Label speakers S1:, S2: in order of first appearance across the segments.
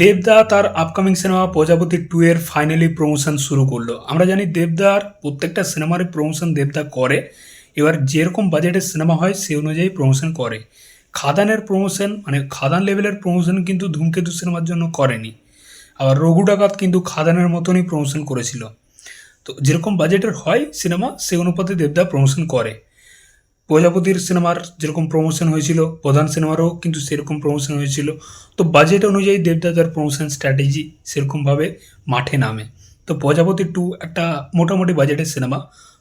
S1: দেবদা তার upcoming cinema প্রজাপতি টু এর ফাইনালি প্রমোশন শুরু করল। আমরা জানি দেবদার প্রত্যেকটা সিনেমারই প্রমোশন দেবদা করে। এবার যেরকম বাজেটের সিনেমা হয়, সেই অনুযায়ী প্রমোশন করে। খাদানের প্রমোশন মানে খাদান লেভেলের প্রমোশন কিন্তু ধূমকেতু সিনেমার জন্য করেনি। আবার রঘু ডাকাত কিন্তু খাদানের মতনই প্রমোশন করেছিল। তো যেরকম বাজেটের হয় সিনেমা সে অনুপাতে দেবদা প্রমোশন করে। প্রজাপতির সিনেমার যেরকম প্রমোশন হয়েছিল, প্রধান সিনেমারও কিন্তু সেরকম প্রমোশন হয়েছিল। তো বাজেট অনুযায়ী দেবদাদার প্রমোশন স্ট্র্যাটেজি সেরকমভাবে মাঠে নামে। তো প্রজাপতি টু একটা মোটামুটি বাজেটের সিনেমা।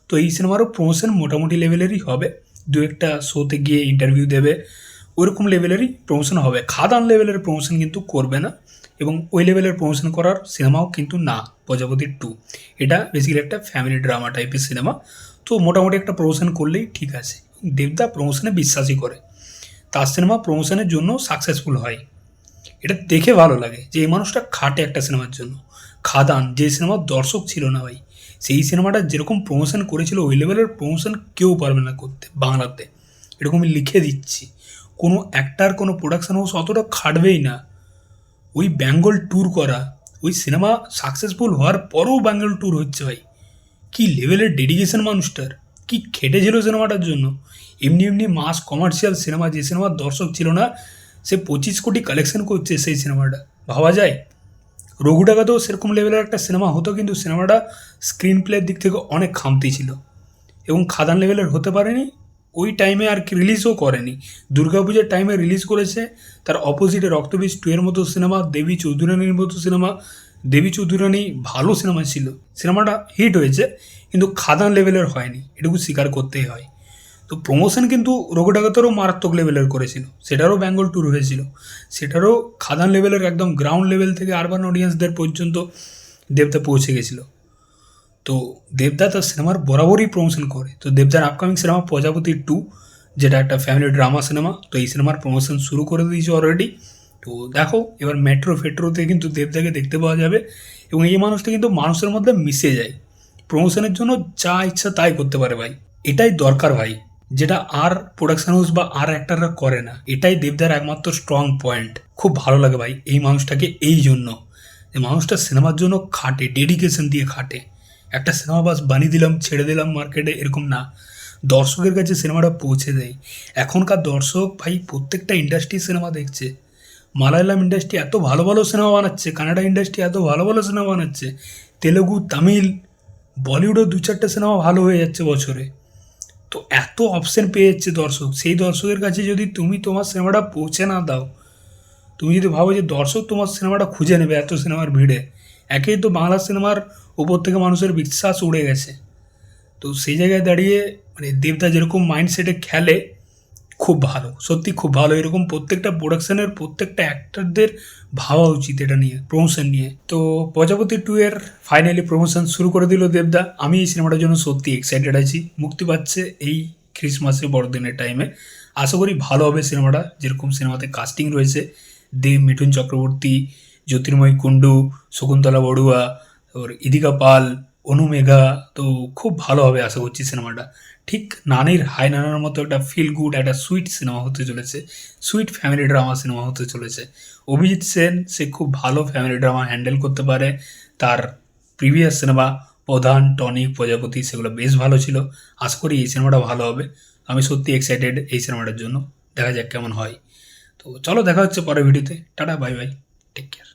S1: তো এই সিনেমারও প্রমোশন মোটামুটি লেভেলেরই হবে। দু একটা শোতে গিয়ে ইন্টারভিউ দেবে ওইরকম লেভেলেরই প্রমোশন হবে। খাদান লেভেলের প্রমোশন কিন্তু করবে না এবং ওই লেভেলের প্রমোশন করার সিনেমাও কিন্তু না, প্রজাপতি টু এটা বেসিক্যালি একটা ফ্যামিলি ড্রামা টাইপের সিনেমা। তো মোটামুটি একটা প্রমোশন করলেই ঠিক আছে। দেবদা প্রমোশনে বিশ্বাসই করে। তার সিনেমা প্রমোশনের জন্য সাকসেসফুল হয়। এটা দেখে ভালো লাগে যে এই মানুষটা খাটে একটা সিনেমার জন্য। খাদান, যে সিনেমার দর্শক ছিল না ভাই, সেই সিনেমাটা যেরকম প্রমোশন করেছিল, ওই লেভেলের প্রমোশন কেউ পারবে না করতে বাংলাতে। এরকম লিখে দিচ্ছি। কোনো অ্যাক্টার কোনো প্রোডাকশান হাউস অতটা খাটবেই না। ওই বেঙ্গল ট্যুর করা, ওই সিনেমা সাকসেসফুল হওয়ার পরেও বেঙ্গল ট্যুর হচ্ছে ভাই। কি লেভেলের ডেডিকেশন মানুষটার? কি খেটেছিল সিনেমাটার জন্য? এমনি এমনি মাস কমার্শিয়াল সিনেমা যে সিনেমার দর্শক ছিল না, সে পঁচিশ কোটি কালেকশন করছে সেই সিনেমাটা ভাবা যায়? রঘু ডাকাতেও সেরকম লেভেলের একটা সিনেমা হতো, কিন্তু সিনেমাটা স্ক্রিন প্লের দিক থেকে অনেক খামতি ছিল। এবং খাদান লেভেলের হতে পারেনি, ওই টাইমে আর রিলিজও করেনি। দুর্গাপূজার টাইমে রিলিজ করেছে, তার অপোজিটে রক্তবীজ টু এর মতো সিনেমা দেবী চৌধুরানীর মতো সিনেমা দেবী চৌধুরানী ভালো সিনেমা ছিল। সিনেমাটা হিট হয়েছে, কিন্তু খাদান লেভেলের হয়নি। এটুকু স্বীকার করতেই হয়। তো প্রমোশন কিন্তু রঘু ডাকাতেরও মারাত্মক লেভেলের করেছিল। সেটারও বেঙ্গল ট্যুর হয়েছিল। সেটারও খাদান লেভেলের একদম গ্রাউন্ড লেভেল থেকে আরবান অডিয়েন্সদের পর্যন্ত দেবদা পৌঁছে গেছিল। তো দেবদা তার সিনেমার বরাবরই প্রমোশন করে। তো দেবদার আপকামিং সিনেমা প্রজাপতি টু যেটা একটা ফ্যামিলি ড্রামা সিনেমা তো এই সিনেমার প্রমোশন শুরু করে দিয়েছে অলরেডি তো দেখো, এবার মেট্রো ফেট্রোতে কিন্তু দেবদাকে দেখতে পাওয়া যাবে এবং এই মানুষটা কিন্তু মানুষের মধ্যে মিশে যায়। প্রমোশনের জন্য যা ইচ্ছা তাই করতে পারে ভাই। এটাই দরকার ভাই, যেটা আর প্রোডাকশন হাউস বা আর অ্যাক্টাররা করে না। এটাই দেবদার একমাত্র স্ট্রং পয়েন্ট খুব ভালো লাগে ভাই এই মানুষটাকে এই জন্য। যে মানুষটা সিনেমার জন্য খাটে ডেডিকেশন দিয়ে খাটে। একটা সিনেমা বাস বানিয়ে দিলাম, ছেড়ে দিলাম মার্কেটে এরকম না। দর্শকের কাছে সিনেমাটা পৌঁছে দেয়। এখনকার দর্শক ভাই প্রত্যেকটা ইন্ডাস্ট্রি সিনেমা দেখছে। মালায়ালাম ইন্ডাস্ট্রি এত ভালো ভালো সিনেমা বানাচ্ছে, কানাডা ইন্ডাস্ট্রি এত ভালো ভালো সিনেমা বানাচ্ছে, তেলেগু, তামিল, বলিউডও দু চারটে সিনেমা ভালো হয়ে যাচ্ছে বছরে। তো এত অপশন পেয়ে যাচ্ছে দর্শক। সেই দর্শকের কাছে যদি তুমি তোমার সিনেমাটা পৌঁছে না দাও, তুমি যদি ভাবো যে দর্শক তোমার সিনেমাটা খুঁজে নেবে এত সিনেমার ভিড়ে, একেই তো বাংলা সিনেমার উপর থেকে মানুষের বিশ্বাস উড়ে গেছে। তো সেই জায়গায় দাঁড়িয়ে মানে দেবদা যেরকম মাইন্ডসেটে খেলে খুব ভালো, সত্যি খুব ভালো। এরকম প্রত্যেকটা প্রোডাকশনের প্রত্যেকটা অ্যাক্টরদের ভাবা উচিত এটা নিয়ে প্রমোশন নিয়ে। তো প্রজাপতি টু এর ফাইনালি প্রমোশন শুরু করে দিল দেবদা। আমি এই সিনেমাটার জন্য সত্যি এক্সাইটেড আছি। মুক্তি পাচ্ছে এই ক্রিসমাসে বড়দিনের টাইমে আশা করি ভালো হবে সিনেমাটা যেরকম সিনেমাতে কাস্টিং রয়েছে, দেব, মিঠুন চক্রবর্তী, জ্যোতির্ময় কুণ্ডু, শকুন্তলা বড়ুয়া, ওর ইদিকা পাল অনুমেঘা তো খুব ভালো হবে আশা করছি সিনেমাটা। ঠিক নানির হাই নানার মতো একটা ফিল গুড একটা সুইট সিনেমা হতে চলেছে। সুইট ফ্যামিলি ড্রামা সিনেমা হতে চলেছে। অভিজিৎ সেন, সে খুব ভালো ফ্যামিলি ড্রামা হ্যান্ডেল করতে পারে। তার প্রিভিয়াস সিনেমা প্রধান টনিক প্রজাপতি, সেগুলো বেশ ভালো ছিল। আশা করি এই সিনেমাটা ভালো হবে। আমি সত্যি এক্সাইটেড এই সিনেমাটার জন্য। দেখা যাক কেমন হয়। তো চলো দেখা হচ্ছে পরের ভিডিওতে tata bye bye take care